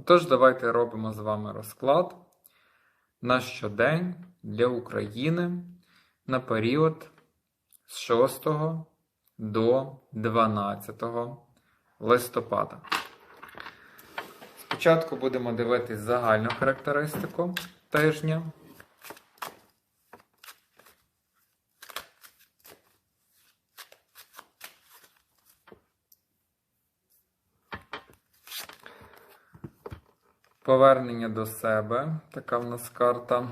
Отож, давайте робимо з вами розклад на щодень для України на період з 6 до 12 листопада. Спочатку будемо дивитись загальну характеристику тижня. Повернення до себе. Така в нас карта.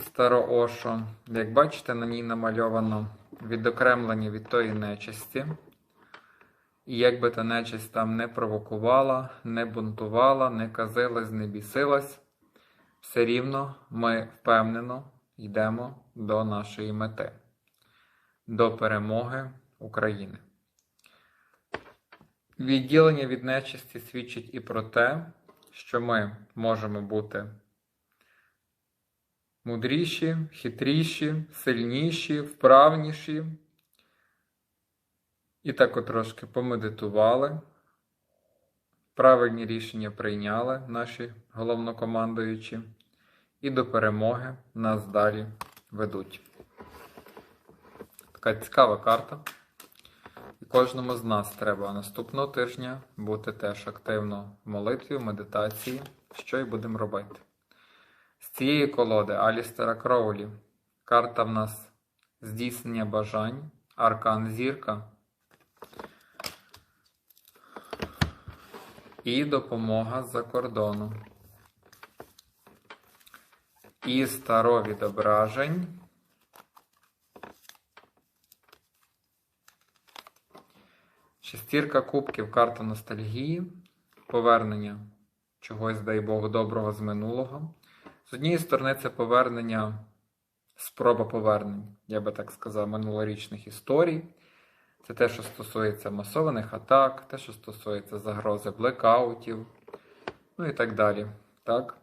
Староошо. Як бачите, на ній намальовано відокремлення від тої нечисті. І як би та нечисть там не провокувала, не бунтувала, не казилась, не бісилась, все рівно ми впевнено йдемо до нашої мети, до перемоги України. Відділення від нечисті свідчить і про те, що ми можемо бути мудріші, хитріші, сильніші, вправніші. І так от трошки помедитували, правильні рішення прийняли наші головнокомандуючі, і до перемоги нас далі ведуть. Така цікава карта. Кожному з нас треба наступного тижня бути теж активно в молитві, в медитації, що й будемо робити. З цієї колоди Алістера Кроулі карта в нас здійснення бажань, аркан зірка і допомога з-за кордону. І старо відображень. Шестірка кубків, карта ностальгії, повернення чогось, дай Богу, доброго з минулого. З однієї сторони, це повернення, спроба повернень, я би так сказав, минулорічних історій. Це те, що стосується масованих атак, те, що стосується загрози блекаутів, ну і так далі. Так?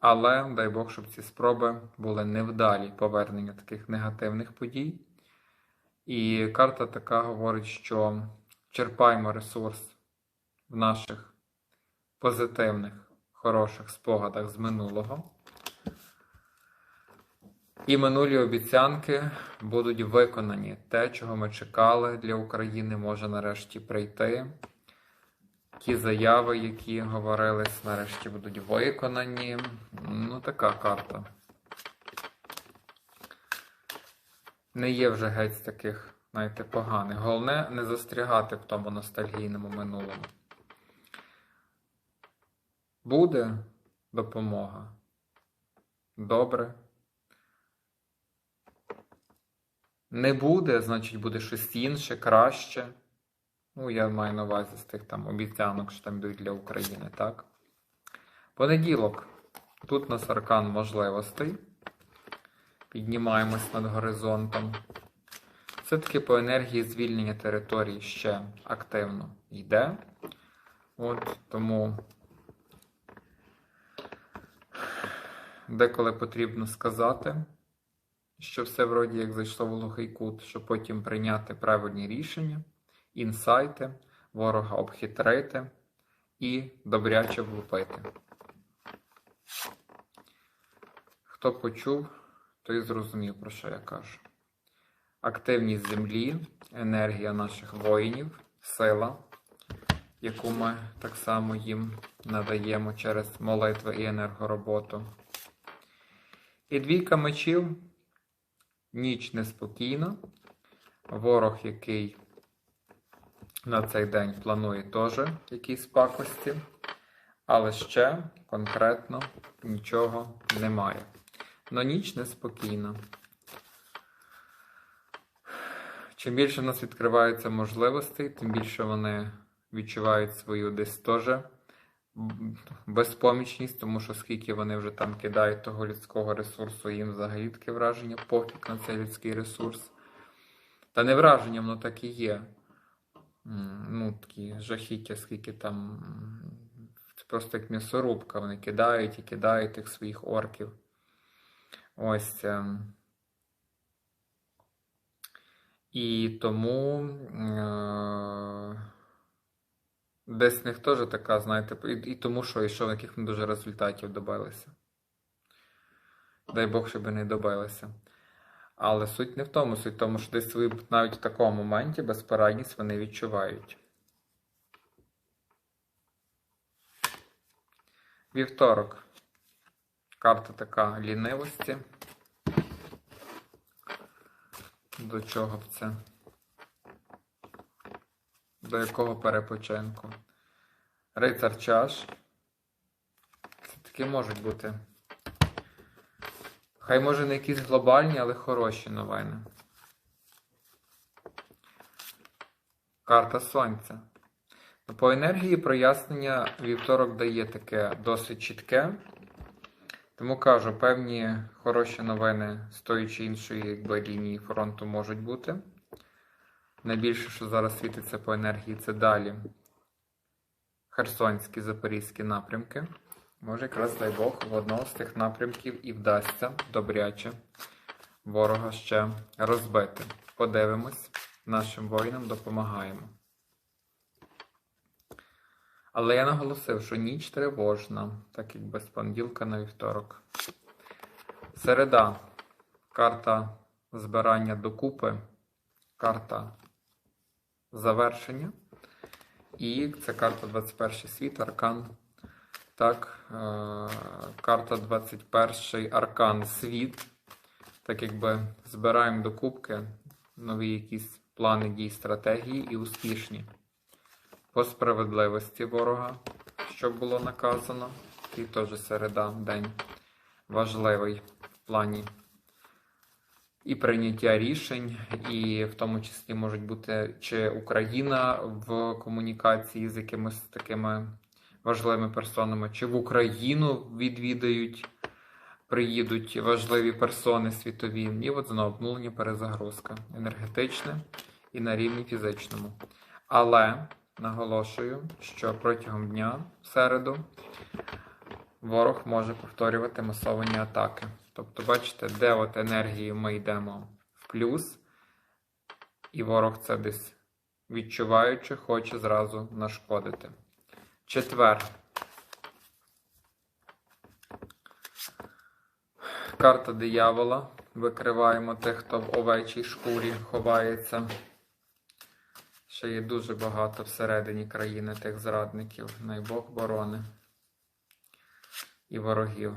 Але дай Бог, щоб ці спроби були невдалі повернення таких негативних подій. І карта така говорить, що черпаємо ресурс в наших позитивних, хороших спогадах з минулого. І минулі обіцянки будуть виконані. Те, чого ми чекали для України, може нарешті прийти. Ті заяви, які говорились, нарешті будуть виконані. Ну, така карта. Не є вже геть таких, знаєте, поганих. Головне не застрягати в тому ностальгійному минулому. Буде допомога. Добре. Не буде, значить, буде щось інше, краще. Ну, я маю на увазі з тих там обіцянок, що там йдуть для України, так? Понеділок. Тут у нас аркан можливостей. Піднімаємось над горизонтом. Все-таки по енергії звільнення території ще активно йде. От тому деколи потрібно сказати що все вроді як зайшло в глухий кут, щоб потім прийняти правильні рішення, інсайти, ворога обхитрити і добряче влупити. Хто почув, той зрозумів, про що я кажу. Активність землі, енергія наших воїнів, сила, яку ми так само їм надаємо через молитви і енергороботу. І двійка мечів Ніч неспокійна. Ворог, який на цей день планує теж якісь пакості, але ще конкретно нічого немає. Но ніч неспокійна. Чим більше в нас відкривається можливостей, тим більше вони відчувають свою десь теж безпомічність, тому що скільки вони вже там кидають того людського ресурсу, їм взагалі таке враження, пофіг на цей людський ресурс. Та не враження, воно так і є. Ну, такі жахіття, скільки там. Це просто як м'ясорубка, вони кидають і кидають тих своїх орків. Ось. І тому. Е Десь в них теж така, знаєте, і, і тому, що йшов яких не дуже результатів добилися. Дай Бог, щоб не добилися. Але суть не в тому, суть в тому, що десь ви навіть в такому моменті безпорадність вони відчувають. Вівторок. Карта така лінивості. До чого б це? До якого перепочинку? Рицар чаш. Це такі можуть бути. Хай може не якісь глобальні, але хороші новини. Карта Сонця. Ну, По енергії прояснення вівторок дає таке досить чітке. Тому кажу, певні хороші новини з тої чи іншої якби, лінії фронту можуть бути. Найбільше, що зараз світиться по енергії, це далі Херсонські, Запорізькі напрямки. Може, якраз дай Бог, в одному з тих напрямків і вдасться добряче ворога ще розбити. Подивимось, нашим воїнам допомагаємо. Але я наголосив, що ніч тривожна, так як без понеділка на вівторок. Середа. Карта збирання докупи, карта завершення. І це карта 21 світ, аркан. Так, е, карта 21 аркан світ. Так якби збираємо докупки, нові якісь плани дій, стратегії і успішні. По справедливості ворога, що було наказано. І теж середа день важливий в плані і прийняття рішень, і в тому числі можуть бути чи Україна в комунікації з якимись такими важливими персонами, чи в Україну відвідають, приїдуть важливі персони світові. І от знову обнулення перезагрузка енергетичне і на рівні фізичному. Але наголошую, що протягом дня в середу ворог може повторювати масовані атаки. Тобто, бачите, де от енергії ми йдемо в плюс, і ворог це десь відчуваючи, хоче зразу нашкодити. Четвер. Карта диявола. Викриваємо тих, хто в овечій шкурі ховається. Ще є дуже багато всередині країни тих зрадників. Найбог борони і ворогів.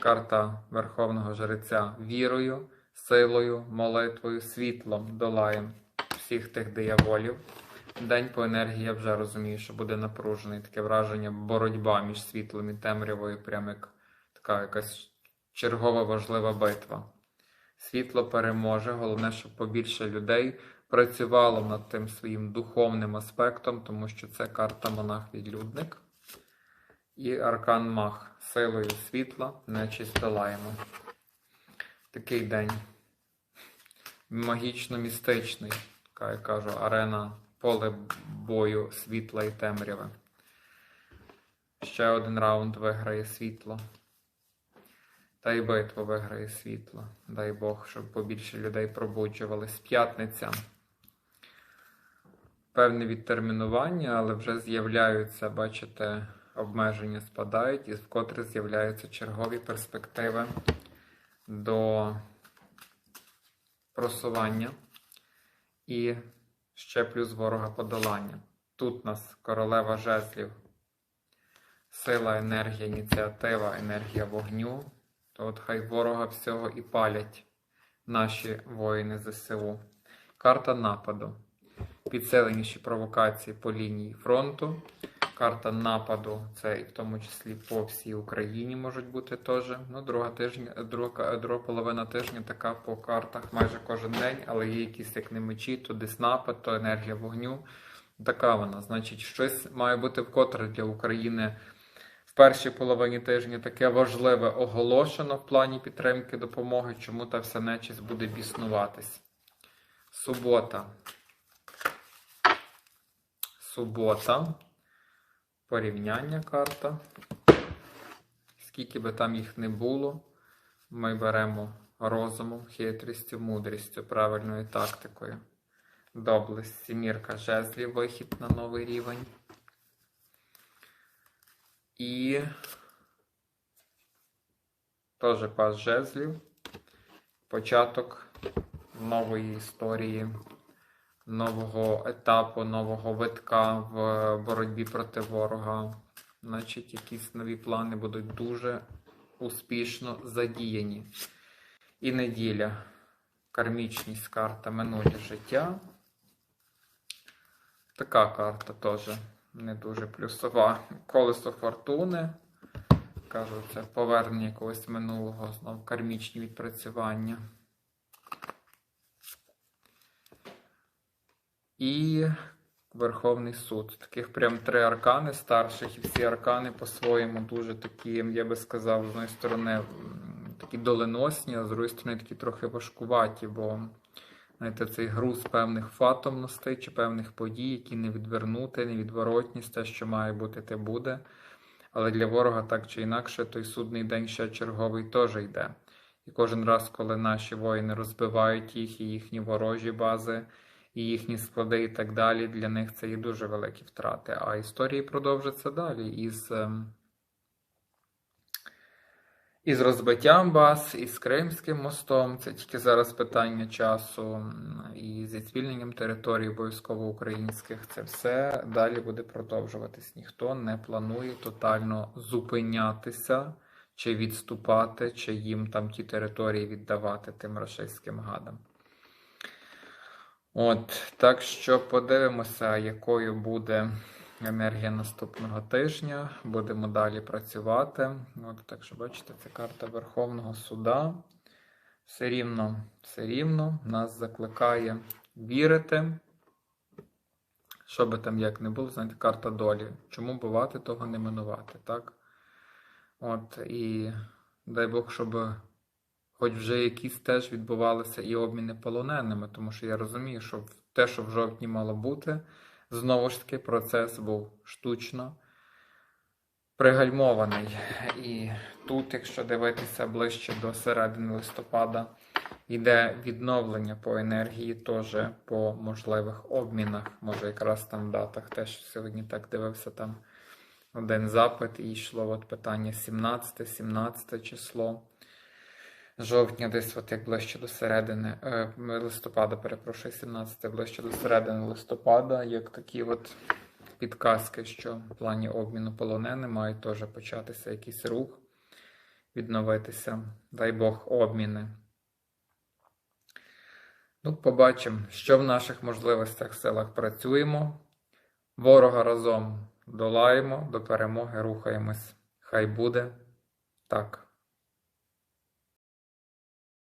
Карта Верховного Жреця вірою, силою, молитвою, світлом долаємо всіх тих дияволів. День по енергії я вже розумію, що буде напружений. Таке враження боротьба між світлом і темрявою, прямо як така якась чергова важлива битва. Світло переможе, головне, щоб побільше людей працювало над тим своїм духовним аспектом, тому що це карта монах-відлюдник і аркан Мах. Силою світла нечисть долаємо. Такий день магічно-містичний, яка я кажу, арена поле бою світла і темряви. Ще один раунд виграє світло. Та й битва виграє світло. Дай Бог, щоб побільше людей пробуджувались. П'ятниця. Певне відтермінування, але вже з'являються, бачите, обмеження спадають і вкотре з'являються чергові перспективи до просування і ще плюс ворога подолання. Тут нас королева жезлів, сила, енергія, ініціатива, енергія вогню. То от хай ворога всього і палять наші воїни ЗСУ. Карта нападу. Підселеніші провокації по лінії фронту. Карта нападу, це і в тому числі по всій Україні можуть бути теж. Ну, друга тижня, друга, друга половина тижня така по картах майже кожен день, але є якісь як не мечі, то напад, то енергія вогню. Така вона. Значить, щось має бути вкотре для України в першій половині тижня таке важливе оголошено в плані підтримки допомоги, чому та вся нечість буде біснуватись. Субота. Субота. Порівняння карта. Скільки би там їх не було, ми беремо розумом, хитрістю, мудрістю, правильною тактикою. Доблесть, сімірка жезлів, вихід на новий рівень. І теж пас жезлів. Початок нової історії, нового етапу, нового витка в боротьбі проти ворога. Значить, якісь нові плани будуть дуже успішно задіяні. І неділя. Кармічність карта минуле життя. Така карта теж не дуже плюсова. Колесо фортуни. Кажу, це повернення якогось минулого, знов кармічні відпрацювання. І Верховний суд. Таких прям три аркани старших, і всі аркани по-своєму дуже такі, я би сказав, з однієї сторони такі доленосні, а з другої сторони такі трохи важкуваті, бо знаєте, цей груз певних фатомностей чи певних подій, які не відвернути, невідворотність, те, що має бути, те буде. Але для ворога так чи інакше, той судний день ще черговий теж йде. І кожен раз, коли наші воїни розбивають їх і їхні ворожі бази, і їхні склади, і так далі, для них це є дуже великі втрати. А історії продовжаться далі із, ем, із розбиттям баз, із Кримським мостом. Це тільки зараз питання часу, і зі звільненням територій обов'язково українських. Це все далі буде продовжуватись. Ніхто не планує тотально зупинятися. Чи відступати, чи їм там ті території віддавати тим рашистським гадам. От, так що подивимося, якою буде енергія наступного тижня. Будемо далі працювати. От, так що, бачите, це карта Верховного суда. Все рівно, все рівно нас закликає вірити. Що би там як не було, знаєте, карта долі. Чому бувати, того не минувати, так? От, і дай Бог, щоб хоч вже якісь теж відбувалися і обміни полоненими, тому що я розумію, що те, що в жовтні мало бути, знову ж таки, процес був штучно пригальмований. І тут, якщо дивитися ближче до середини листопада, йде відновлення по енергії, теж по можливих обмінах, може якраз там в датах, теж сьогодні так дивився там один запит і йшло от питання 17-17 число жовтня, десь от як ближче до середини е, листопада, перепрошую, 17 ближче до середини листопада, як такі от підказки, що в плані обміну полоненими мають теж початися якийсь рух, відновитися, дай Бог, обміни. Ну, побачимо, що в наших можливостях силах працюємо. Ворога разом долаємо, до перемоги рухаємось. Хай буде так.